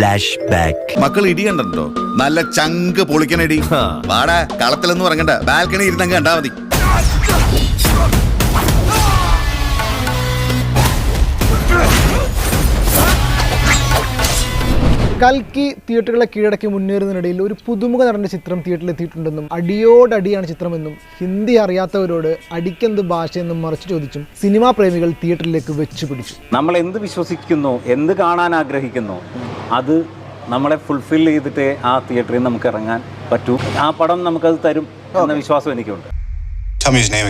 Flash back മക്കൾ ഇടി കണ്ടോ നല്ല ചങ്ക് പൊളിക്കണടി. വാടാ കളത്തിലൊന്നും ഇറങ്ങണ്ട. ബാൽക്കണി ഇരുന്നങ്ങ് കണ്ടാ മതി. കൽക്കി തിയേറ്ററുകളെ കീഴടക്കി മുന്നേറുന്നതിനിടയിൽ ഒരു പുതുമുഖ നടന്റെ ചിത്രം തിയേറ്ററിൽ എത്തിയിട്ടുണ്ടെന്നും അടിയോടടിയാണ് ചിത്രമെന്നും ഹിന്ദി അറിയാത്തവരോട് അടിക്കെന്ത് ഭാഷയെന്നും മറിച്ച് ചോദിച്ചും സിനിമാ പ്രേമികൾ തിയേറ്ററിലേക്ക് വെച്ചു പിടിച്ചു. നമ്മൾ എന്ത് വിശ്വസിക്കുന്നു എന്ത് കാണാൻ ആഗ്രഹിക്കുന്നു അത് നമ്മളെ ഫുൾഫിൽ ചെയ്തിട്ടേ ആ തിയേറ്ററിൽ നമുക്ക് ഇറങ്ങാൻ പറ്റൂ. ആ പടം നമുക്കത് തരും എന്ന വിശ്വാസം എനിക്കുണ്ട്. Tell me his name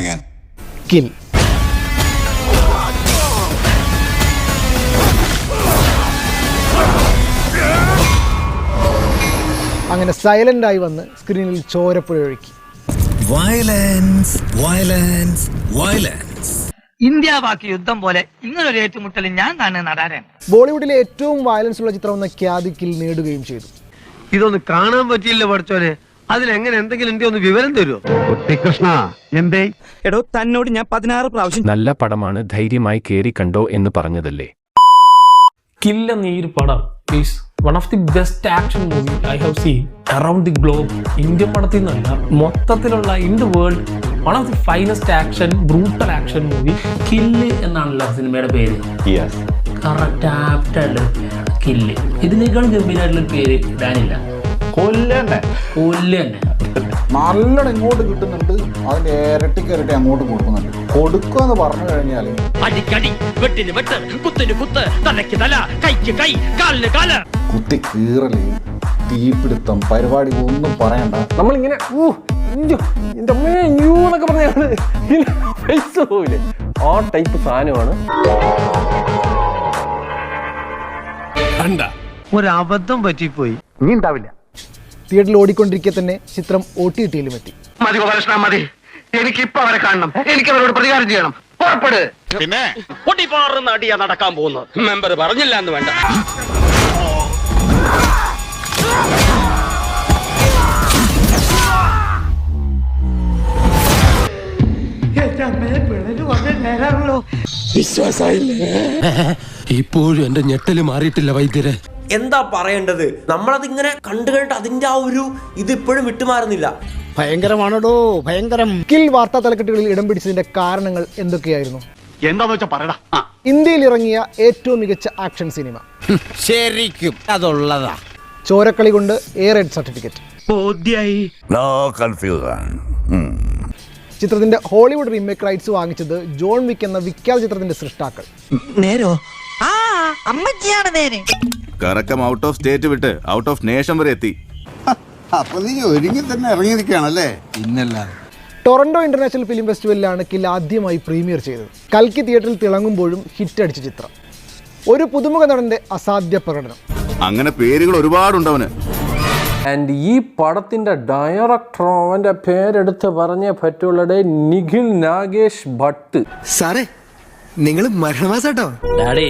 kill. അങ്ങനെ സൈലന്റ് ആയി വന്ന് സ്ക്രീനിൽ ചോരപ്പുഴ ഒഴുക്കി. വയലൻസ് വയലൻസ് വയലൻസ് ഇന്ത്യ ബാക്കി യുദ്ധം പോലെ ഇങ്ങനൊരു ഏറ്റുമുട്ടൽ ഞാൻ കാണുന്ന നടാരൻ ബോളിവുഡിലെ ഏറ്റവും വയലൻസ് ഉള്ള ചിത്രം എന്ന ഖ്യാതിക്കിൽ നേടുകയും ചെയ്തു. ഇതൊന്ന് കാണാൻ പറ്റിയില്ല പഠിച്ചോനെ അതിലെങ്ങനെ എന്തെങ്കിലും ഉണ്ടെങ്കിൽ ഒന്ന് വിവരം തരുമോ കൃഷ്ണ എന്തേ? എടോ തന്നോട് ഞാൻ പതിനാറ് പ്രാവശ്യം നല്ല പടമാണ് ധൈര്യമായി കേറി കണ്ടോ എന്ന് പറഞ്ഞതല്ലേ? കില്ല ഒരു പടം is one of the best action movie I have seen around the globe Indian പടത്തിൽ നിന്നല്ല മൊത്തത്തിലുള്ള in the world one of the finest action brutal action movie kill എന്നാണല്ലോ സിനിമയുടെ പേര്. കറക്റ്റ് ആപ്റ്റായിട്ടുള്ള കില്ല് ഇതിനേക്കാൾ ഗംഭീരമായിട്ടുള്ള പേര് ഇടാനില്ല കൊല്ലന്നെ കൊല്ല് തന്നെ നല്ലോണം ഇങ്ങോട്ട് കിട്ടുന്നുണ്ട് അതിന്റെ ഇരട്ടിക്ക് ഇരട്ടി അങ്ങോട്ട് കൊടുക്കുന്നുണ്ട് കൊടുക്കുക എന്ന് പറഞ്ഞു കഴിഞ്ഞാൽ അടിക്കടി വെട്ടിന് വെട്ട് കുത്തിന് കുത്ത് തലക്ക് തല കൈക്ക് കൈ കാലിന് കാൽ. കുത്തി കീറൽ തീപിടുത്തം പരിപാടി ഒന്നും പറയണ്ട. നമ്മളിങ്ങനെ എന്നൊക്കെ പറഞ്ഞാണ് പൈസ പോവില്ലേ? ആ ടൈപ്പ് സാധനമാണ്. ഒരു അബദ്ധം പറ്റിപ്പോയി. ഇനി ഉണ്ടാവില്ല. തിയേറ്ററിൽ ഓടിക്കൊണ്ടിരിക്കെ തന്നെ ചിത്രം ഒ ടി ടിയിലും എത്തി. മതി ഗോപാലകൃഷ്ണ മതി. എനിക്ക് ഇപ്പൊ അവരെ കാണണം. എനിക്ക് അവരോട് പ്രതികാരം ചെയ്യണം. പുറപ്പെട്. പിന്നെ? പൊട്ടിപ്പാറുന്ന അടിയാ നടക്കാൻ പോകുന്നത്. മെമ്പർ പറഞ്ഞില്ല എന്ന് വേണ്ട. ഇപ്പോഴും എന്റെ ഞെട്ടൽ മാറിയിട്ടില്ല വൈദ്യരെ. എന്താ പറയേണ്ടത്? നമ്മളത് ഇങ്ങനെ കണ്ടു കഴിഞ്ഞിട്ട് അതിന്റെ ആ ഒരു ഇത് ഇപ്പോഴും വിട്ടുമാറുന്നില്ല. ഭയങ്കരമാണോ ഭയങ്കരം. കിൽ വാർത്താ തലക്കെട്ടുകളിൽ ഇടം പിടിച്ചതിന്റെ കാരണങ്ങൾ എന്തൊക്കെയായിരുന്നു? എന്താന്ന് വെച്ചാ പറയടാ. ഇന്ത്യയിൽ ഇറങ്ങിയ ഏറ്റവും മികച്ച ആക്ഷൻ സിനിമ. ശരിക്കും. അതുള്ളതാ. ചോരക്കളി കൊണ്ട് A red certificate. No confusion ചിത്രത്തിന്റെ ഹോളിവുഡ് റീമേക്ക് റൈറ്റ്സ് വാങ്ങിച്ചത് ജോൺ വിക്ക് എന്ന വിഖ്യാത ചിത്രത്തിന്റെ സൃഷ്ടാക്കൾ. നേരോ? ആ അമ്മച്ചിയാണ് നേരെ. കറക്കം ഔട്ട് ഓഫ് സ്റ്റേറ്റ് വിട്ട് ഔട്ട് ഓഫ് നേഷൻ വരെ എത്തി. അപ്പൊ നീ ഒരുങ്ങി തന്നെ ഇറങ്ങിയിരിക്കുകയാണല്ലേ? ടൊറന്റോ ഇന്റർനാഷണൽ ഫിലിം ഫെസ്റ്റിവലിലാണ് കിൽ ആദ്യമായി പ്രീമിയർ ചെയ്തത്. കൽക്കി തിയേറ്ററിൽ തിളങ്ങുമ്പോഴും ഹിറ്റ് അടിച്ച ചിത്രം. ഒരു പുതുമുഖ നടന്റെ അസാധ്യ പ്രകടനം. അങ്ങനെ പേരുകൾ ഒരുപാടുണ്ടവന് ആൻഡ് ഈ പടത്തിന്റെ ഡയറക്ടർ അവന്റെ പേരെടുത്ത് പറഞ്ഞേ പറ്റുള്ളടേ നിഖിൽ നാഗേഷ് ഭട്ട്. സാറേ നിങ്ങൾ മരണമാസാട്ടോ ഡാഡേ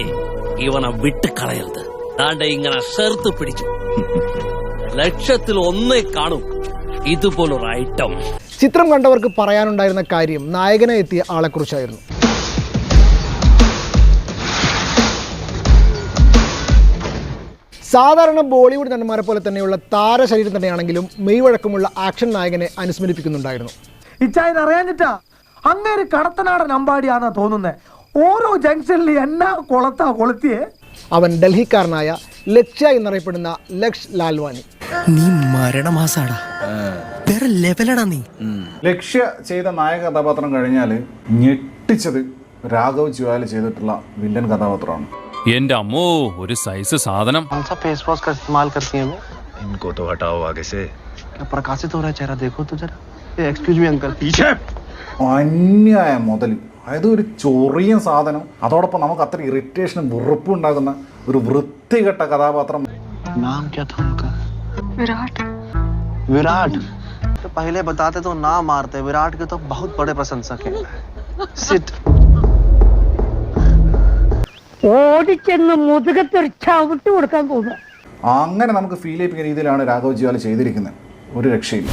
ഇവനെ വിട്ട് കളയരുത് ഡാഡേ ഇങ്ങനെ ചേർത്ത് പിടിച്ചു. ലക്ഷത്തിൽ ഒന്നേ കാണും. ഇതുപോലൊരു ഐറ്റം ചിത്രം കണ്ടവർക്ക് പറയാനുണ്ടായിരുന്ന കാര്യം നായകനെ എത്തിയ ആളെക്കുറിച്ചായിരുന്നു. സാധാരണ ബോളിവുഡ് നടന്മാരെ പോലെ തന്നെയുള്ള താരശരീരം തന്നെയാണെങ്കിലും മെയ്വഴക്കമുള്ള ആക്ഷൻ നായകനെ അനുസ്മരിപ്പിക്കുന്നുണ്ടായിരുന്നു. ഇച്ചായൻ അറിയാഞ്ഞിട്ടാ? അങ്ങേര് കടത്തനാടൻ അമ്പാടിയാണെന്നാ തോന്നുന്നേ. ഓരോ ജംഗ്ഷനിൽ എന്നാ കൊളത്താ കൊളുത്തിയേ? അവൻ ഡൽഹിക്കാരനായ ലക്ഷ്യ എന്നറിയപ്പെടുന്ന ലക്ഷ് ലാൽവാനി. നീ മരണമാസാടാ വേറെ ലെവലടാ നീ ലക്ഷ്യ ചെയ്ത നായക കഥാപാത്രം കഴിഞ്ഞാൽ ഞെട്ടിച്ചത് രാഘവ് ജ്വാല ചെയ്തിട്ടുള്ള വില്ലൻ കഥാപാത്രമാണ് എന്റെ അമ്മോ ഒരു സൈസ് സാധനം फेस वॉश का इस्तेमाल करती है इनको तो हटाओ आगे से क्या प्रकाशित हो रहा है चेहरा देखो तो जरा एक्सक्यूज मी अंकल पीछे അന്യായ മുതൽ അതായത് ഒരു ചൊറിയൻ സാധനം അതോടൊപ്പം നമുക്ക് അത്ര ഇറിറ്റേഷനും വെറുപ്പും ഉണ്ടാകുന്ന ഒരു വൃത്തികെട്ട കഥാപാത്രം नाम क्या था उनका विराट विराट तो पहले बताते तो ना मारते विराट के तो बहुत बड़े प्रशंसक हैं सिट ഓടിച്ചെന്ന് മുതുകത്തൊരു ചവിട്ട് കൊടുക്കാൻ പോകുക അങ്ങനെ നമുക്ക് ഫീൽ ചെയ്യിപ്പിക്കുന്ന രീതിയിലാണ് രാഘവ് ജ്വാല ചെയ്തിരിക്കുന്നത് ഒരു രക്ഷയില്ല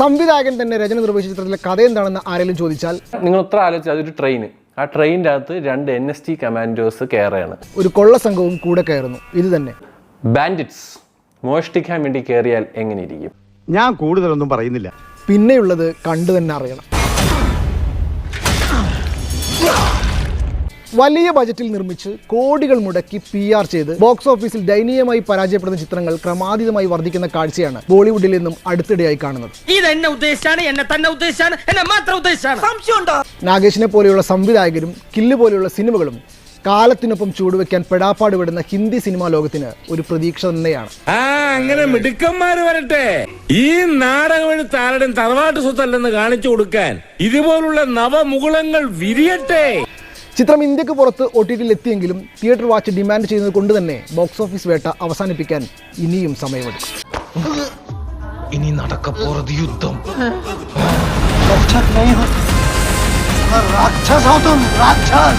സംവിധായകൻ തന്നെ രചന നിർവഹിച്ച ചിത്രത്തിലെ കഥ എന്താണെന്ന് ആരെങ്കിലും ചോദിച്ചാൽ നിങ്ങൾ ഉത്തരം ആലോചിച്ച് അതൊരു ട്രെയിൻ ആ ട്രെയിനിൻ്റെ അകത്ത് രണ്ട് എൻ എസ് ടി കമാൻഡോസ് കയറുകയാണ് ഒരു കൊള്ള സംഘവും കൂടെ കയറുന്നു ഇത് തന്നെ ബാൻഡിറ്റ്സ് മോഷ്ടിക്കാൻ വേണ്ടി കയറിയാൽ എങ്ങനെയിരിക്കും ഞാൻ കൂടുതലൊന്നും പറയുന്നില്ല. പിന്നെയുള്ളത് കണ്ടു തന്നെ അറിയണം. വലിയ ബജറ്റിൽ നിർമ്മിച്ച് കോടികൾ മുടക്കി പി ആർ ചെയ്ത് ബോക്സ് ഓഫീസിൽ ദയനീയമായി പരാജയപ്പെടുന്ന ചിത്രങ്ങൾ ക്രമാതീതമായി വർദ്ധിക്കുന്ന കാഴ്ചയാണ് ബോളിവുഡിൽ നിന്നും അടുത്തിടെയായി കാണുന്നത്. ഇത് എന്നെ ഉദ്ദേശിച്ചാണ് എന്നെ തന്നെ ഉദ്ദേശിച്ചാണ് എന്നെ മാത്രം ഉദ്ദേശിച്ചാണ്. നാഗേഷിനെ പോലെയുള്ള സംവിധായകരും കില്ല് പോലെയുള്ള സിനിമകളും കാലത്തിനൊപ്പം ചൂടുവെക്കാൻ പെടാപ്പാട് വിടുന്ന ഹിന്ദി സിനിമാ ലോകത്തിന് ഒരു പ്രതീക്ഷ തന്നെയാണ് ആ അങ്ങനെ മിടുക്കന്മാര് വരട്ടെ ഈ നാടകം എടുത്ത് ആരുടെയും തറവാട്ട് സ്വത്തല്ലെന്ന് കാണിച്ചു കൊടുക്കാൻ ഇതുപോലുള്ള നവമുകുളങ്ങൾ വിരിയട്ടെ ചിത്രം ഇന്ത്യക്ക് പുറത്ത് ഒ ടി ടിയിൽ എത്തിയെങ്കിലും തിയേറ്റർ വാച്ച് ഡിമാൻഡ് ചെയ്യുന്നത് കൊണ്ട് തന്നെ ബോക്സ് ഓഫീസ് വേട്ട അവസാനിപ്പിക്കാൻ ഇനിയും സമയമെടുക്കും ഇനി നടക്കപ്പോറത് യുദ്ധം राक्षस हो तुम राक्षस